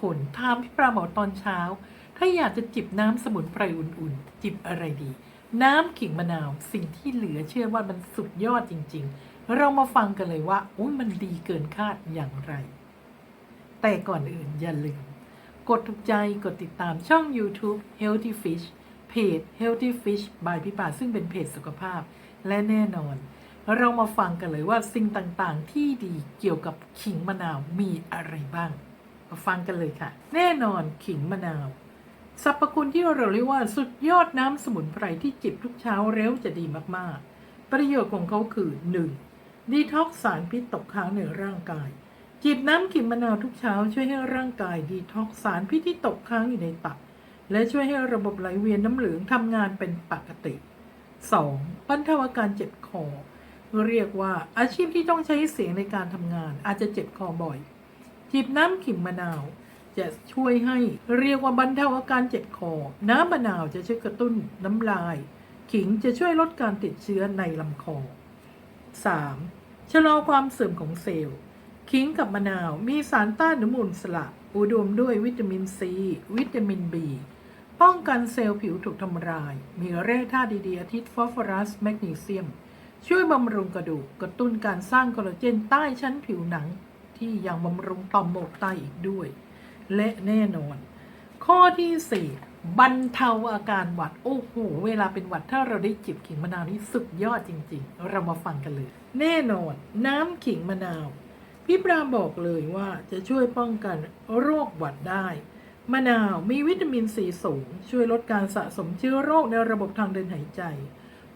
คนถามพี่ปราหมอตอนเช้า ถ้าอยากจะจิบน้ำสมุนไพรอุ่นๆ จิบอะไรดี น้ำขิงมะนาวสิ่งที่เหลือเชื่อว่ามันสุดยอดจริง ๆ เรามาฟังกันเลยว่าอุ้ยมันดีเกินคาดอย่างไร แต่ก่อนอื่นอย่าลืม กดถูกใจกดติดตามช่อง YouTube Healthy Fish เพจ Healthy Fish by พี่ป่าซึ่งเป็นเพจสุขภาพ และแน่นอน เรามาฟังกันเลยว่าสิ่งต่างๆ ที่ดีเกี่ยวกับขิงมะนาวมีอะไรบ้าง มาฟังกันเลยค่ะ แน่นอนขิงมะนาวสรรพคุณที่เราเรียกว่าสุดยอดน้ำสมุนไพรที่จิบทุกเช้าเร็วจะดีมากๆ ประโยชน์ของเขาคือ 1. ดีท็อกซ์สารพิษตกค้างในร่างกาย จิบน้ำขิงมะนาวทุกเช้าช่วยให้ร่างกายดีท็อกซ์สารพิษที่ตกค้างอยู่ในตับ และช่วยให้ระบบไหลเวียนน้ำเหลืองทำงานเป็นปกติ 2. บรรเทาอาการเจ็บคอ เรียกว่าอาชีพที่ต้องใช้เสียงในการทำงานอาจจะเจ็บคอบ่อย จิบน้ำขิงมะนาว จะช่วยให้เรียกว่าบรรเทาอาการเจ็บคอ น้ำมะนาวจะช่วยกระตุ้นน้ำลาย ขิงจะช่วยลดการติดเชื้อในลำคอ 3. ชะลอความเสื่อมของเซลล์ ขิงกับมะนาวมีสารต้านอนุมูลอิสระอุดมด้วยวิตามินซี วิตามินบีป้องกันเซลล์ผิวถูกทำลาย มีแร่ธาตุดีๆอาทิตย์ฟอสฟอรัสแมกนีเซียม ช่วยบำรุงกระดูก กระตุ้นการสร้างคอลลาเจนใต้ชั้นผิวหนัง ที่ยังบำรุงต่อมหมวกไตอีกด้วย และแน่นอน ข้อที่ 4 บรรเทาอาการหวัด โอ้โห เวลาเป็นหวัดถ้าเราได้จิบขิงมะนาวนี่สุดยอดจริง ๆ เรามาฟังกันเลย แน่นอน น้ำขิงมะนาว พี่ปราบอกเลยว่าจะช่วยป้องกันโรคหวัดได้มะนาวมีวิตามินซีสูง ช่วยลดการสะสมเชื้อโรคในระบบทางเดินหายใจ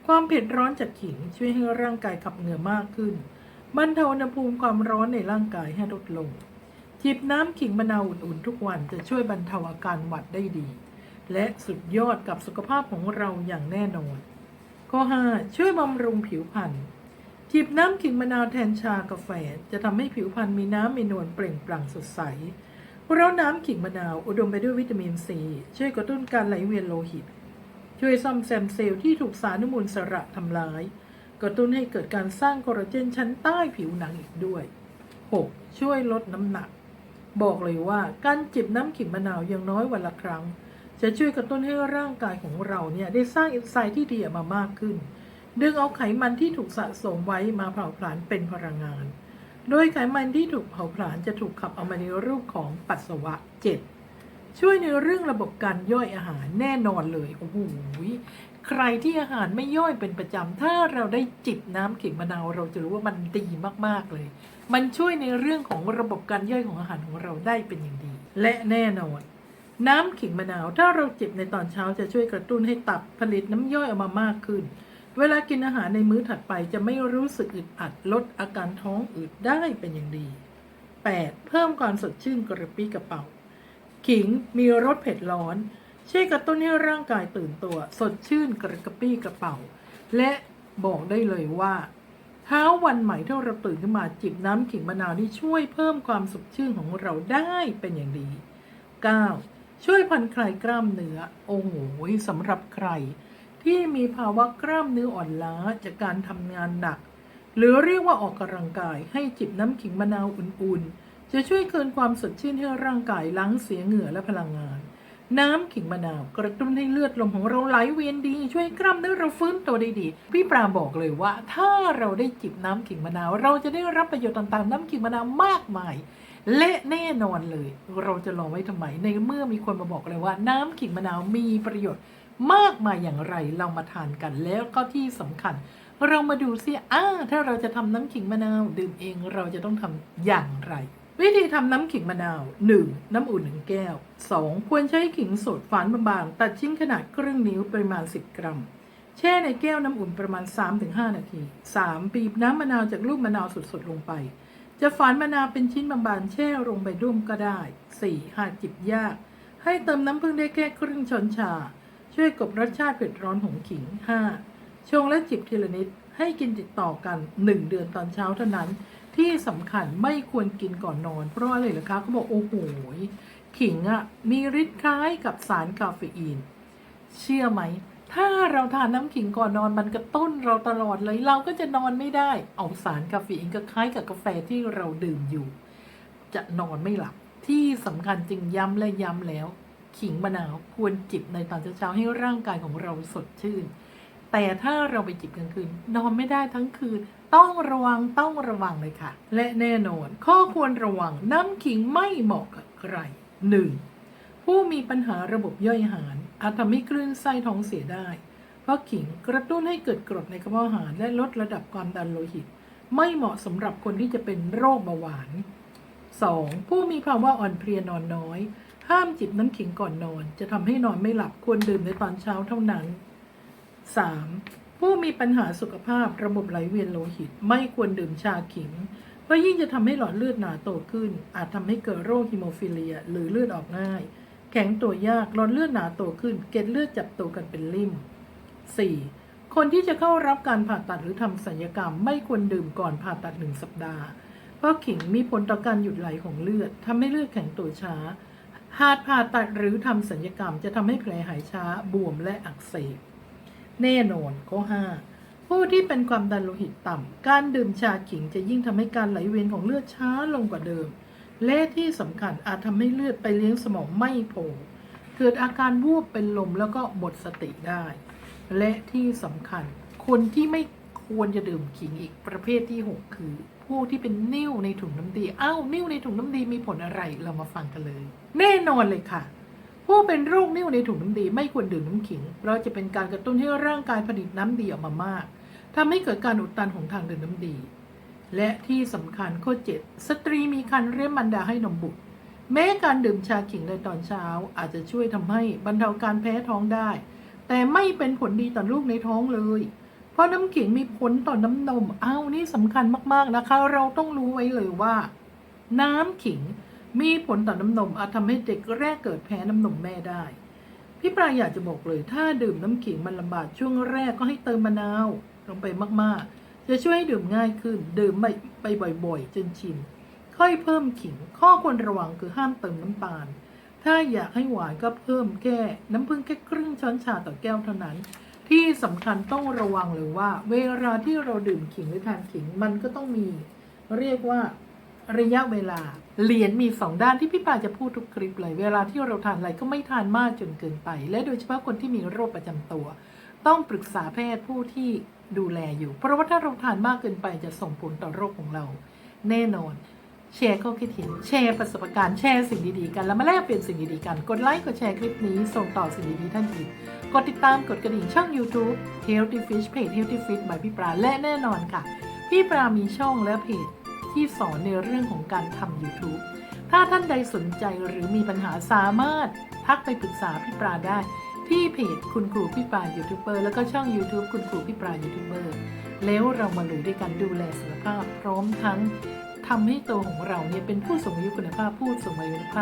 ความเผ็ดร้อนจากขิงช่วยให้ร่างกายขับเหงื่อมากขึ้น บรรเทาอุณหภูมิความร้อนในร่างกายให้ลดลง จิบน้ำขิงมะนาวอุ่นๆทุกวันจะช่วยบรรเทาอาการหวัดได้ดี และสุดยอดกับสุขภาพของเราอย่างแน่นอน ข้อ 5 ช่วยบำรุงผิวพรรณจิบน้ำขิงมะนาวแทนชากาแฟจะทำให้ผิวพรรณมีน้ำมีนวลเปล่งปลั่งสดใสเพราะน้ำขิงมะนาวอุดมไปด้วยวิตามินซี ช่วยกระตุ้นการไหลเวียนโลหิต ช่วยซ่อมแซมเซลล์ที่ถูกสารอนุมูลสระทำลาย กระตุ้นให้เกิดการสร้างคอลลาเจนชั้นใต้ผิวหนังอีกด้วย 6. ช่วยลดน้ำหนัก บอกเลยว่าการจิบน้ำขิงมะนาวอย่างน้อยวันละครั้ง จะช่วยกระตุ้นให้ร่างกายของเราเนี่ยได้สร้างเอนไซม์ที่ดีออกมามากขึ้น ดึงเอาไขมันที่ถูกสะสมไว้มาเผาผลาญเป็นพลังงาน โดยไขมันที่ถูกเผาผลาญจะถูกขับออกมาในรูปของปัสสาวะ 7. ช่วยในเรื่องระบบการย่อยอาหารแน่นอนเลย โอ้โห ใครที่อาหารไม่ย่อยเป็นประจำ ถ้าเราได้จิบน้ำขิงมะนาวเราจะรู้ว่ามันดีมากๆเลย มันช่วยในเรื่องของระบบการย่อยของอาหารของเราได้เป็นอย่างดี และแน่นอน น้ำขิงมะนาว ถ้าเราจิบในตอนเช้าจะช่วยกระตุ้นให้ตับผลิตน้ำย่อยออกมามากขึ้น เวลากินอาหารในมื้อถัดไปจะไม่รู้สึกอึดอัดลดอาการท้องอืดได้เป็นอย่างดี 8. เพิ่มความสดชื่นกระปรี้กระเป๋า ขิงมีรสเผ็ดร้อน ช่วยกระตุ้นให้ร่างกายตื่นตัว สดชื่นกระกระปรี้กระเป๋า และบอกได้เลยว่าเช้าวันใหม่ที่เราตื่นขึ้นมาจิบน้ำขิงมะนาวนี่ช่วยเพิ่มความสดชื่นของเราได้เป็นอย่างดี 9. ช่วยผ่อนคลายกล้ามเนื้อ โอ้โหสำหรับใคร ที่มีภาวะกล้ามเนื้ออ่อนล้าจากการทำงานหนัก หรือเรียกว่าออกกำลังกายให้จิบน้ำขิงมะนาวอุ่นๆ จะช่วยคืนความสดชื่นให้ร่างกายล้างเสียเหงื่อและพลังงาน น้ำขิงมะนาวกระตุ้นให้เลือดลมของเราไหลเวียนดี ช่วยกล้ามเนื้อเราฟื้นตัวได้ดี พี่ปราบอกเลยว่า ถ้าเราได้จิบน้ำขิงมะนาว เราจะได้รับประโยชน์ต่างๆ น้ำขิงมะนาวมากมาย และแน่นอนเลย เราจะรอไว้ทำไมในเมื่อมีคนมาบอกเลยว่า น้ำขิงมะนาวมีประโยชน์มากมายอย่างไรเรามาทานกันแล้วก็ที่สำคัญ เรามาดูซิอ่าถ้าเราจะทำน้ำขิงมะนาวดื่มเองเราจะต้องทำอย่างไร วิธีทำน้ำขิงมะนาว 1. น้ำอุ่น 1 แก้ว 2. ควรใช้ขิงสดฝานบางๆ ตัดชิ้นขนาดครึ่งนิ้วปริมาณ 10 กรัม แช่ในแก้วน้ำอุ่นประมาณ 3-5 นาที 3. บีบน้ำมะนาวจากลูกมะนาวสดๆลงไป จะฝานมะนาวเป็นชิ้นบางๆ แช่ลงไปร่วมก็ได้ 4. หากจิบยาก ให้เติมน้ำผึ้งได้แค่ครึ่งช้อนชา ช่วยกลบรสชาติเผ็ดร้อนของขิง 5. ชงและจิบทีละนิด ให้กินติดต่อกัน 1 เดือนตอนเช้าเท่านั้น ที่สำคัญไม่ควรกินก่อนนอน เพราะอะไรเหรอคะเขาบอกโอ้โหขิงอะ่ะมีฤทธิ์คล้ายกับสารคาเฟอีน เชื่อไหม ถ้าเราทานน้ำขิงก่อนนอนมันกระตุ้นเราตลอดเลยเราก็จะนอนไม่ได้ เอาสารคาเฟอีนก็คล้ายกับกาแฟที่เราดื่มอยู่ จะนอนไม่หลับที่สำคัญจึงย้ำและย้ำแล้ว ขิงมะนาวควรจิบในตอนเช้าให้ร่างกายของเราสดชื่น แต่ถ้าเราไปจิบกลางคืน นอนไม่ได้ทั้งคืน ต้องระวังต้องระวังเลยค่ะ และแน่นอน ข้อควรระวังน้ำขิงไม่เหมาะกับใคร 1. ผู้มีปัญหาระบบย่อยอาหาร อาจทำให้คลื่นไส้ท้องเสียได้ เพราะขิงกระตุ้นให้เกิดกรดในกระเพาะอาหารและลดระดับความดันโลหิต ไม่เหมาะสำหรับคนที่จะเป็นโรคเบาหวาน 2. ผู้มีภาวะอ่อนเพลียนอนน้อย ห้ามจิบน้ำขิงก่อนนอน จะทำให้นอนไม่หลับควรดื่มในตอนเช้าเท่านั้น 3. ผู้มีปัญหาสุขภาพระบบไหลเวียนโลหิต ไม่ควรดื่มชาขิง เพราะยิ่งจะทำให้หลอดเลือดหนาโตขึ้น อาจทำให้เกิดโรคฮิโมฟิเลีย หรือเลือดออกง่าย แข็งตัวยากหลอดเลือดหนาโตขึ้น เกล็ดเลือดจับตัวกันเป็นริ่ม 4. คนที่จะเข้ารับการผ่าตัดหรือทำศัลยกรรม ไม่ควรดื่มก่อนผ่าตัดหนึ่งสัปดาห์ เพราะขิงมีผลต่อการหยุดไหลของเลือดทำให้เลือดแข็งตัวช้าหากผ่าตัดหรือทำศัลยกรรมจะทำให้แผลหายช้าบวมและอักเสบ แน่นอนข้อ5ผู้ที่เป็นความดันโลหิตต่ำ การดื่มชาขิงจะยิ่งทำให้การไหลเวียนของเลือดช้าลงกว่าเดิม และที่สำคัญอาจทำให้เลือดไปเลี้ยงสมองไม่โผล่เกิดอาการวูบเป็นลมแล้วก็หมดสติได้ และที่สำคัญ คนที่ไม่ควรจะดื่มขิงอีกประเภทที่ 6 คือผู้ที่เป็นนิ่วในถุงน้ำดี อ้าว นิ่วในถุงน้ำดีมีผลอะไร เรามาฟังกันเลย แน่นอนเลยค่ะ ผู้เป็นโรคนิ่วในถุงน้ำดีไม่ควรดื่มน้ำขิง เพราะจะเป็นการกระตุ้นให้ร่างกายผลิตน้ำดีออกมามากทำให้เกิดการอุดตันของทางเดินน้ำดี และที่สำคัญข้อ7สตรีมีครรภ์เรียมมันดาให้นมบุตร แม้การดื่มชาขิงในตอนเช้า อาจจะช่วยทำให้บรรเทาการแพ้ท้องได้ แต่ไม่เป็นผลดีต่อลูกในท้องเลย เพราะน้ำขิงมีผลต่อน้ำนมอ้าวนี่สำคัญมากๆนะคะ เราต้องรู้ไว้เลยว่า น้ำขิง มีผลต่อน้ำนมอาจทำให้เด็กแรกเกิดแพ้น้ำนมแม่ได้ พี่ปลาอยากจะบอกเลย ถ้าดื่มน้ำขิงมันลำบากช่วงแรกก็ให้เติมมะนาวลงไปมากๆ จะช่วยให้ดื่มง่ายขึ้น ดื่มไปไปบ่อยๆ จนชิน ค่อยเพิ่มขิง ข้อควรระวังคือห้ามเติมน้ำตาล ถ้าอยากให้หวานก็เพิ่มแค่น้ำผึ้งแค่ครึ่งช้อนชาต่อแก้วเท่านั้น ที่สำคัญต้องระวังเลยว่า เวลาที่เราดื่มขิงหรือทานขิงมันก็ต้องมี เรียกว่า ระยะเวลา เหรียญมีสองด้านที่พี่ปาจะพูดทุกคลิปเลย เวลาที่เราทานอะไรก็ไม่ทานมากจนเกินไป และโดยเฉพาะคนที่มีโรคประจำตัว ต้องปรึกษาแพทย์ผู้ที่ดูแลอยู่ เพราะว่าถ้าเราทานมากเกินไปจะส่งผลต่อโรคของเรา แน่นอน แชร์ข้อคิดเห็นแชร์ประสบการณ์แชร์สิ่งดีๆกันแล้วมาแลกเปลี่ยนสิ่งดีๆกัน กดไลค์กดแชร์คลิปนี้ส่งต่อสิ่งดีๆท่านอื่นกดติดตามกดกระดิ่งช่อง YouTube Healthy Fish Page Healthy Fish by พี่ปลาและแน่นอนค่ะ พี่ปลามีช่องและเพจ ที่สอนในเรื่องของการทำ YouTube ถ้าท่านใดสนใจหรือมีปัญหาสามารถทักไปปรึกษาพี่ปลาได้ ที่เพจคุณครูพี่ปลายูทูบเบอร์แล้วก็ช่อง YouTube คุณครูพี่ปลายูทูบเบอร์แล้วเรามาลุยด้วยกันดูแลสุขภาพ พร้อมทั้งทำให้ตัวของเราเนี่ยเป็นผู้สูงอายุคุณภาพผู้สูงอายุคุณภาพ